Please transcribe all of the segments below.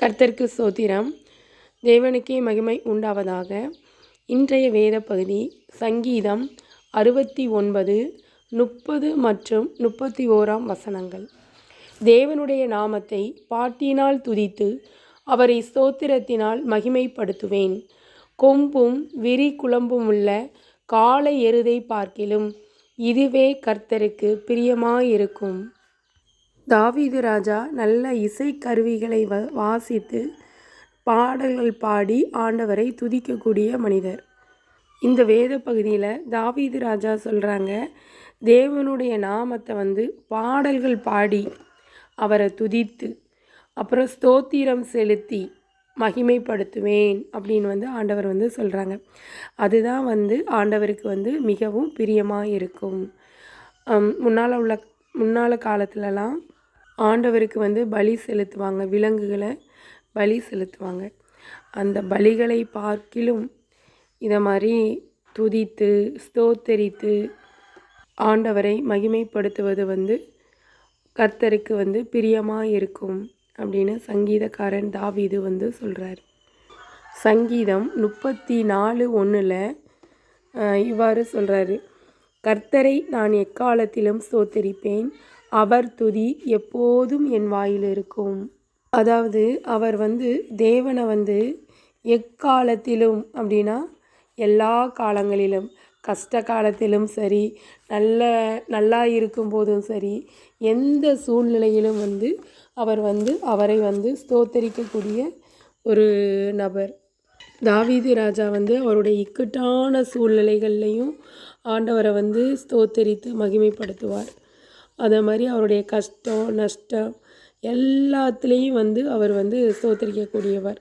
கர்த்தருக்கு சோத்திரம் தேவனுக்கே மகிமை உண்டாவதாக. இன்றைய வேத பகுதி சங்கீதம் அறுபத்தி ஒன்பது முப்பது மற்றும் முப்பத்தி ஓராம் வசனங்கள். தேவனுடைய நாமத்தை பாட்டினால் துதித்து அவரை ஸ்தோத்திரத்தினால் மகிமைப்படுத்துவேன். கொம்பும் விரி குழம்பும் உள்ள காலை எருதை பார்க்கிலும் இதுவே கர்த்தருக்கு பிரியமாயிருக்கும். தாவீது ராஜா நல்ல இசைக்கருவிகளை வ வாசித்து பாடல்கள் பாடி ஆண்டவரை துதிக்கக்கூடிய மனிதர். இந்த வேத பகுதியில் தாவீது ராஜா சொல்கிறாங்க தேவனுடைய நாமத்தை வந்து பாடல்கள் பாடி அவரை துதித்து அப்புறம் ஸ்தோத்திரம் செலுத்தி மகிமைப்படுத்துவேன் அப்படின்னு வந்து ஆண்டவர் வந்து சொல்கிறாங்க அதுதான் வந்து ஆண்டவருக்கு வந்து மிகவும் பிரியமாக இருக்கும் முன்னால் உள்ள முன்னால் காலத்துலலாம் ஆண்டவருக்கு வந்து பலி செலுத்துவாங்க விலங்குகளை பலி செலுத்துவாங்க. அந்த பலிகளை பார்க்கிலும் இதை மாதிரி துதித்து ஸ்தோத்தரித்து ஆண்டவரை மகிமைப்படுத்துவது வந்து கர்த்தருக்கு வந்து பிரியமாக இருக்கும் அப்படின்னு சங்கீதக்காரன் தாவிது வந்து சொல்கிறார் சங்கீதம் முப்பத்தி நாலு ஒன்றில் இவ்வாறு சொல்கிறாரு கர்த்தரை நான் எக்காலத்திலும் ஸ்தோத்தரிப்பேன் அவர் துதி எப்போதும் என் வாயில் இருக்கும். அதாவது அவர் வந்து தேவனை வந்து எக்காலத்திலும் அப்படின்னா எல்லா காலங்களிலும் கஷ்ட காலத்திலும் சரி நல்ல நல்லா இருக்கும்போதும் சரி எந்த சூழ்நிலையிலும் வந்து அவர் வந்து அவரை வந்து ஸ்தோத்தரிக்கக்கூடிய ஒரு நபர். தாவீது ராஜா வந்து அவருடைய இக்கட்டான சூழ்நிலைகள்லையும் ஆண்டவரை வந்து ஸ்தோத்தரித்து மகிமைப்படுத்துவார். அதே மாதிரி அவருடைய கஷ்டம் நஷ்டம் எல்லாத்துலேயும் வந்து அவர் வந்து ஸ்தோத்தரிக்கக்கூடியவர்.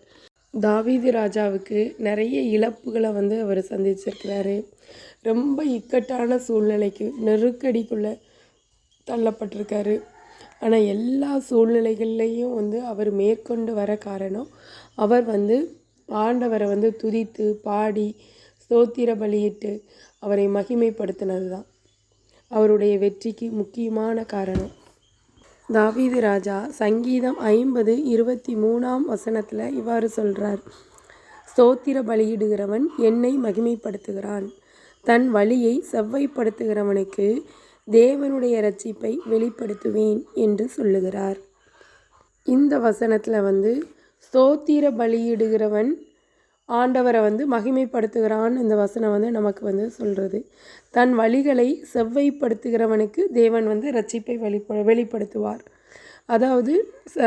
தாவீது ராஜாவுக்கு நிறைய இழப்புகளை வந்து அவர் சந்திச்சிருக்கிறாரு. ரொம்ப இக்கட்டான சூழ்நிலைக்கு நெருக்கடிக்குள்ளே தள்ளப்பட்டிருக்காரு. ஆனால் எல்லா சூழ்நிலைகள்லேயும் வந்து அவர் மேற்கொண்டு வர காரணம் அவர் வந்து ஆண்டவரை வந்து துதித்து பாடி ஸ்தோத்திர பலியிட்டு அவரை மகிமைப்படுத்தினது தான் அவருடைய வெற்றிக்கு முக்கியமான காரணம். தாவீது ராஜா சங்கீதம் ஐம்பது இருபத்தி மூணாம் வசனத்தில் இவ்வாறு சொல்கிறார் ஸ்தோத்திர பலியிடுகிறவன் என்னை மகிமைப்படுத்துகிறான். தன் வழியை செவ்வைப்படுத்துகிறவனுக்கு தேவனுடைய ரட்சிப்பை வெளிப்படுத்துவேன் என்று சொல்லுகிறார். இந்த வசனத்தில் வந்து ஸ்தோத்திர பலியிடுகிறவன் ஆண்டவரை வந்து மகிமைப்படுத்துகிறான் இந்த வசனம் வந்து நமக்கு வந்து சொல்கிறது தன் வழிகளை செவ்வைப்படுத்துகிறவனுக்கு தேவன் வந்து ரட்சிப்பை வெளிப்ப வெளிப்படுத்துவார். அதாவது ச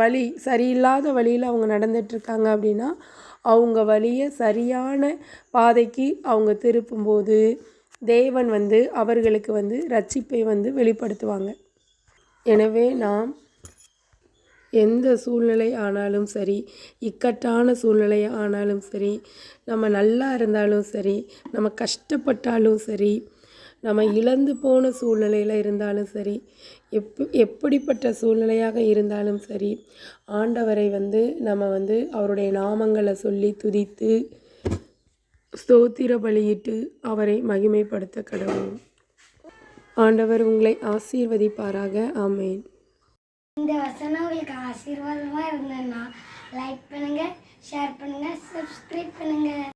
வழி சரியில்லாத வழியில் அவங்க நடந்துட்டுருக்காங்க அப்படின்னா அவங்க வழியை சரியான பாதைக்கு அவங்க திருப்பும்போது தேவன் வந்து அவர்களுக்கு வந்து ரட்சிப்பை வந்து வெளிப்படுத்துவாங்க. எனவே நாம் எந்த சூழ்நிலை ஆனாலும் சரி இக்கட்டான சூழ்நிலை ஆனாலும் சரி நம்ம நல்லா இருந்தாலும் சரி நம்ம கஷ்டப்பட்டாலும் சரி நம்ம இழந்து போன சூழ்நிலையில் இருந்தாலும் சரி எப் எப்படிப்பட்ட சூழ்நிலையாக இருந்தாலும் சரி ஆண்டவரை வந்து நம்ம வந்து அவருடைய நாமங்களை சொல்லி துதித்து ஸ்தோத்திர பலியிட்டு அவரை மகிமைப்படுத்த கடவுள். ஆண்டவர் உங்களை ஆசீர்வதிப்பாராக. ஆமேன். இந்த வசனம் உங்களுக்கு ஆசீர்வாதமாக இருந்ததுன்னா லைக் பண்ணுங்கள் ஷேர் பண்ணுங்கள் சப்ஸ்கிரைப் பண்ணுங்கள்